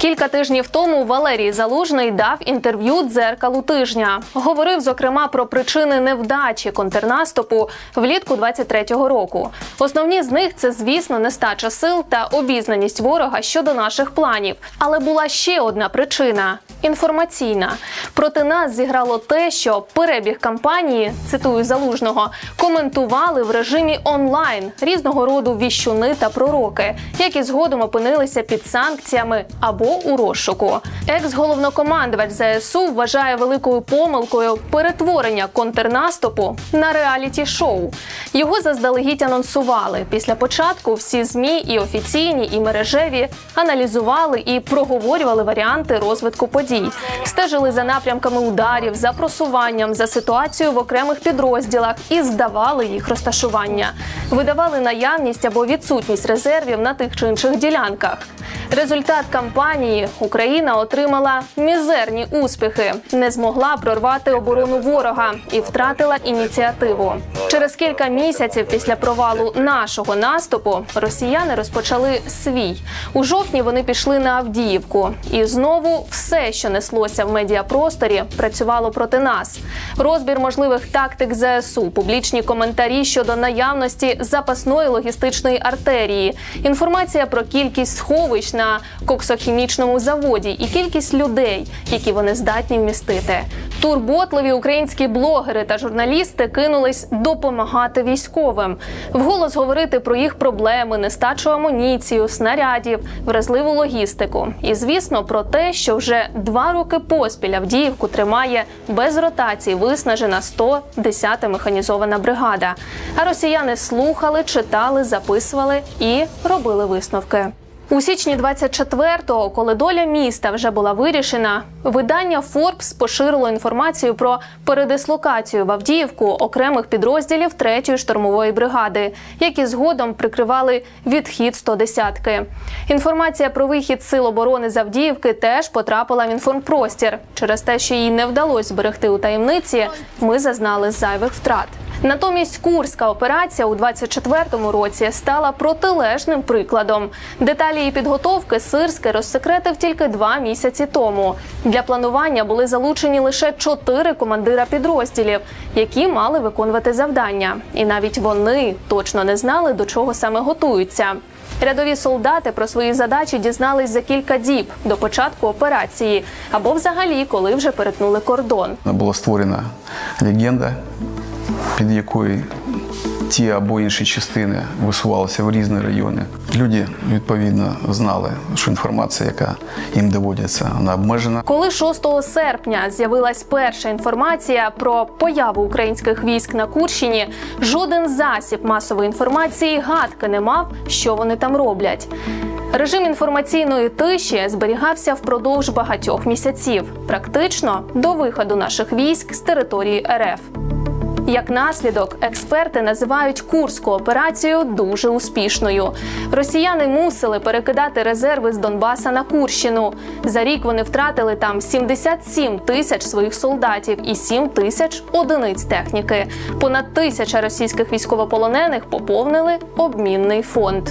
Кілька тижнів тому Валерій Залужний дав інтерв'ю дзеркалу тижня. Говорив зокрема про причини невдачі контрнаступу влітку 23-го року. Основні з них це, звісно, нестача сил та обізнаність ворога щодо наших планів. Але була ще одна причина. Інформаційна проти нас зіграло те, що перебіг кампанії, цитую залужного, коментували в режимі онлайн різного роду віщуни та пророки, які згодом опинилися під санкціями або у розшуку. Екс-головнокомандувач ЗСУ вважає великою помилкою перетворення контрнаступу на реаліті-шоу. Його заздалегідь анонсували. Після початку всі змі і офіційні, і мережеві аналізували і проговорювали варіанти розвитку подій, стежили за напрямками ударів, за просуванням, за ситуацією в окремих підрозділах і здавали їх розташування, видавали наявність або відсутність резервів на тих чи інших ділянках. Результат кампанії Україна отримала мізерні успіхи, не змогла прорвати оборону ворога і втратила ініціативу. Через кілька місяців після провалу нашого наступу росіяни розпочали свій. У жовтні вони пішли на Авдіївку, і знову все, що неслося в медіапросторі, працювало проти нас. Розбір можливих тактик ЗСУ, публічні коментарі щодо наявності запасної логістичної артерії, інформація про кількість сховищ на коксохімічному заводі і кількість людей, які вони здатні вмістити. Турботливі українські блогери та журналісти кинулись допомагати військовим, вголос говорити про їх проблеми, нестачу амуніцію, снарядів, вразливу логістику. І звісно, про те, що вже два роки поспіль Авдіївку тримає без ротації виснажена 110-та механізована бригада. А росіяни слухали, читали, записували і робили висновки. У січні 24-го, коли доля міста вже була вирішена, видання Forbes поширило інформацію про передислокацію в Авдіївку окремих підрозділів 3-ї штурмової бригади, які згодом прикривали відхід 110-ки. Інформація про вихід сил оборони з Авдіївки теж потрапила в інформпростір. Через те, що їй не вдалося зберегти у таємниці, ми зазнали зайвих втрат. Натомість Курська операція у 24-му році стала протилежним прикладом. Деталі її підготовки Сирський розсекретив тільки два місяці тому. Для планування були залучені лише чотири командира підрозділів, які мали виконувати завдання. І навіть вони точно не знали, до чого саме готуються. Рядові солдати про свої задачі дізнались за кілька діб до початку операції або взагалі, коли вже перетнули кордон. Була створена легенда, під якою ті або інші частини висувалися в різні райони. Люди відповідно знали, що інформація, яка їм доводиться, вона обмежена. Коли 6 серпня з'явилась перша інформація про появу українських військ на Курщині, жоден засіб масової інформації гадки не мав, що вони там роблять. Режим інформаційної тиші зберігався впродовж багатьох місяців, практично до виходу наших військ з території РФ. Як наслідок, експерти називають курську операцію дуже успішною. Росіяни мусили перекидати резерви з Донбаса на Курщину. За рік вони втратили там 77 тисяч своїх солдатів і 7 тисяч одиниць техніки. Понад тисяча російських військовополонених поповнили обмінний фонд.